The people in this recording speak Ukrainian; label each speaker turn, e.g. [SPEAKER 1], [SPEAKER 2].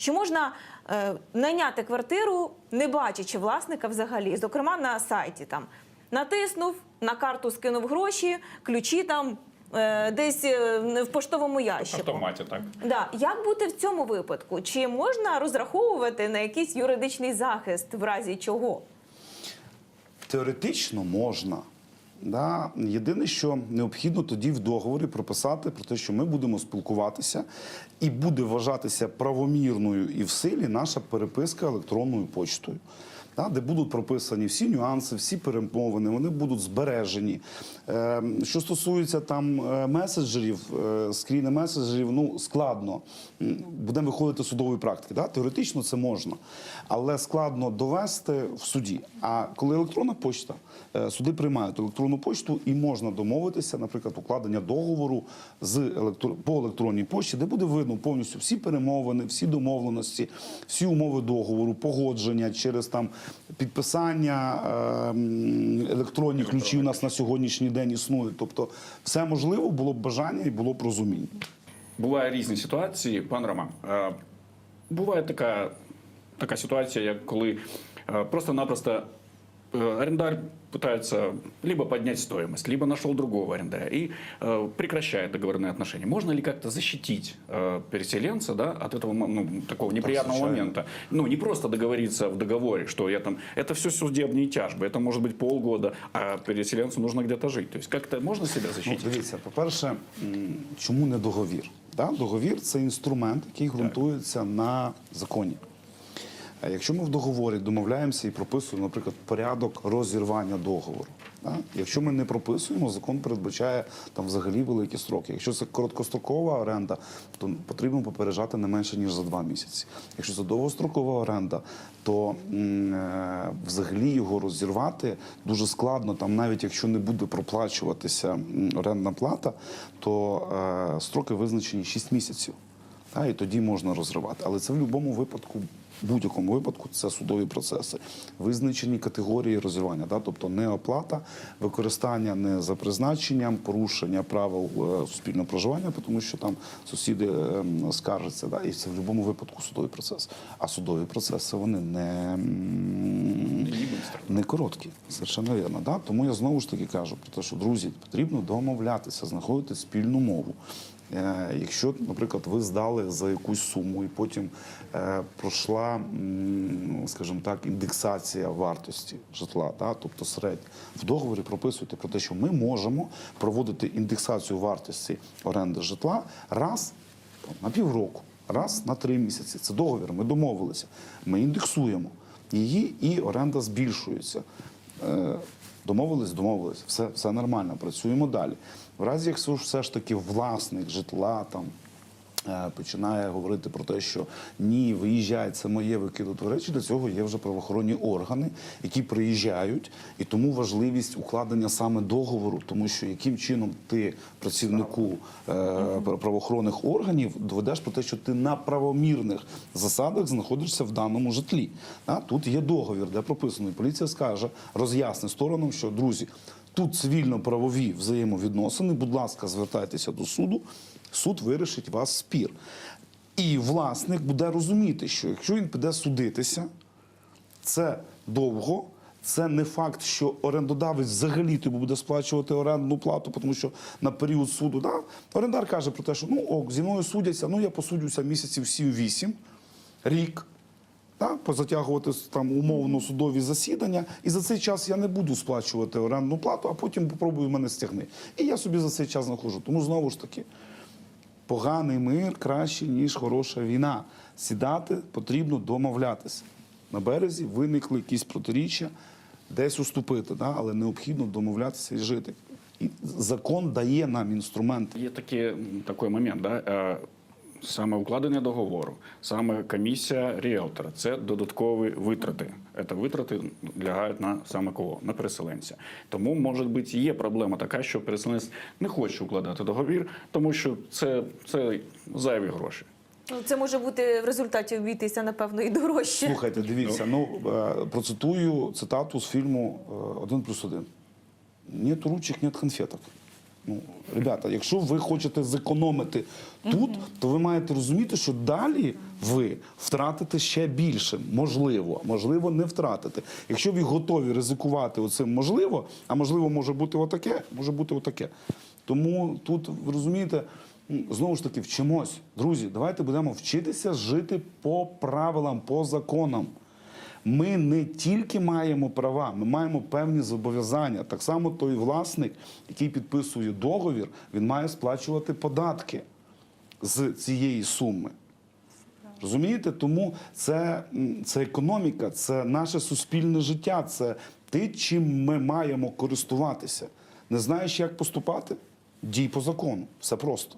[SPEAKER 1] що можна е, найняти квартиру, не бачачи власника взагалі, зокрема на сайті там натиснув, на карту скинув гроші, ключі там е, десь е, в поштовому
[SPEAKER 2] В
[SPEAKER 1] ящику.
[SPEAKER 2] автоматі, так.
[SPEAKER 1] Да. Як бути в цьому випадку? Чи можна розраховувати на якийсь юридичний захист в разі чого?
[SPEAKER 3] Теоретично можна. Да? Єдине, що необхідно тоді в договорі прописати про те, що ми будемо спілкуватися, і буде вважатися правомірною і в силі наша переписка електронною почтою. Де будуть прописані всі нюанси, всі перемовини, вони будуть збережені. Е, що стосується там е, меседжерів, е, скріни меседжерів, ну складно. Будемо виходити з судової практики. Да? Теоретично це можна, але складно довести в суді. А коли електронна почта, суди приймають електронну почту і можна домовитися, наприклад, укладення договору з електро... по електронній почті, де буде видно повністю всі перемовини, всі домовленості, всі умови договору, погодження через там підписання е, електронні ключі у нас на сьогоднішній день існують. Тобто, все можливо, було б бажання і було б розуміння.
[SPEAKER 2] Буває різні ситуації, пан Роман. е, Буває така, така ситуація, як коли е, просто-напросто е, орендар пытается либо поднять стоимость, либо нашел другого арендаря и э, прекращает договорные отношения. Можно ли как-то защитить э, переселенца да, от этого ну, такого неприятного
[SPEAKER 3] случайно.
[SPEAKER 2] момента? Ну, не просто договориться в договоре, что я там... Это все судебные тяжбы, это может быть полгода, а переселенцу нужно где-то жить. То есть как-то можно себя
[SPEAKER 3] Ну,
[SPEAKER 2] защитить?
[SPEAKER 3] дивіться, по-перше, м, чому не договір? Да? Договір це інструмент, який ґрунтується на законі. Якщо ми в договорі домовляємося і прописуємо, наприклад, порядок розірвання договору. Да? Якщо ми не прописуємо, закон передбачає там взагалі великі строки. Якщо це короткострокова оренда, то потрібно попереджати не менше ніж за два місяці. Якщо це довгострокова оренда, то е, взагалі його розірвати дуже складно. Там навіть якщо не буде проплачуватися орендна плата, то е, строки визначені 6 місяців. Та, і тоді можна розривати. Але це в будь-якому випадку, будь-якому випадку, це судові процеси. Визначені категорії розірвання, да? тобто не оплата, використання не за призначенням, порушення правил е, суспільного проживання, тому що там сусіди е, скаржаться. Да? І це в будь-якому випадку судовий процес. А судові процеси вони не, не короткі. Совершенно вірно. Да? Тому я знову ж таки кажу про те, що друзі, потрібно домовлятися, знаходити спільну мову. Е, Якщо, наприклад, ви здали за якусь суму і потім е, пройшла, скажімо так, індексація вартості житла, тобто середня, в договорі прописуйте про те, що ми можемо проводити індексацію вартості оренди житла раз на півроку, раз на три місяці. Це договір. Ми домовилися. Ми індексуємо її, і оренда збільшується. Домовились, домовились, все, все нормально, працюємо далі. В разі, якщо все ж таки власник житла там починає говорити про те, що ні, виїжджає, це моє викидати речі, для цього є вже правоохоронні органи, які приїжджають, і тому важливість укладення саме договору, тому що яким чином ти працівнику е, правоохоронних органів доведеш про те, що ти на правомірних засадах знаходишся в даному житлі. А, тут є договір, де прописано, і поліція скаже, роз'ясни сторонам, що друзі. Тут цивільно-правові взаємовідносини. Будь ласка, звертайтеся до суду. Суд вирішить вас спір. І власник буде розуміти, що якщо він піде судитися, це довго. Це не факт, що орендодавець взагалі тобі буде сплачувати орендну плату, тому що на період суду да, орендар каже про те, що ну ок, зі мною судяться, ну я посудюся місяців 7-8, рік, позатягувати там умовно судові засідання, і за цей час я не буду сплачувати орендну плату, а потім попробую мене стягни. І я собі за цей час знаходжу. Тому знову ж таки, поганий мир краще, ніж хороша війна. Сідати потрібно домовлятися. На березі виникли якісь протиріччя, десь уступити, да? але необхідно домовлятися і жити. І закон дає нам інструменти.
[SPEAKER 2] Є такі, такий момент, да? Е, саме укладення договору, саме комісія ріелтора це додаткові витрати. Це витрати лягають на саме кого? На переселенця. Тому, може бути, є проблема така, що переселенець не хоче укладати договір, тому що це, це зайві гроші.
[SPEAKER 1] Ну, це може бути в результаті обійтися, напевно, і дорожче.
[SPEAKER 3] Слухайте, дивіться, ну е, процитую цитату з фільму «Один плюс один». Нет ручек, нет конфеток. Ну, ребята, якщо ви хочете зекономити тут, то ви маєте розуміти, що далі ви втратите ще більше. Можливо, можливо, не втратите. Якщо ви готові ризикувати оцим можливо, а можливо, може бути отаке, може бути отаке. Тому тут ви розумієте. м, Знову ж таки, вчимось. Друзі, давайте будемо вчитися жити по правилам, по законам. Ми не тільки маємо права, ми маємо певні зобов'язання. Так само той власник, який підписує договір, він має сплачувати податки з цієї суми. Розумієте? Тому це, це економіка, це наше суспільне життя, це те, чим ми маємо користуватися. Не знаєш, як поступати? Дій по закону. Все просто.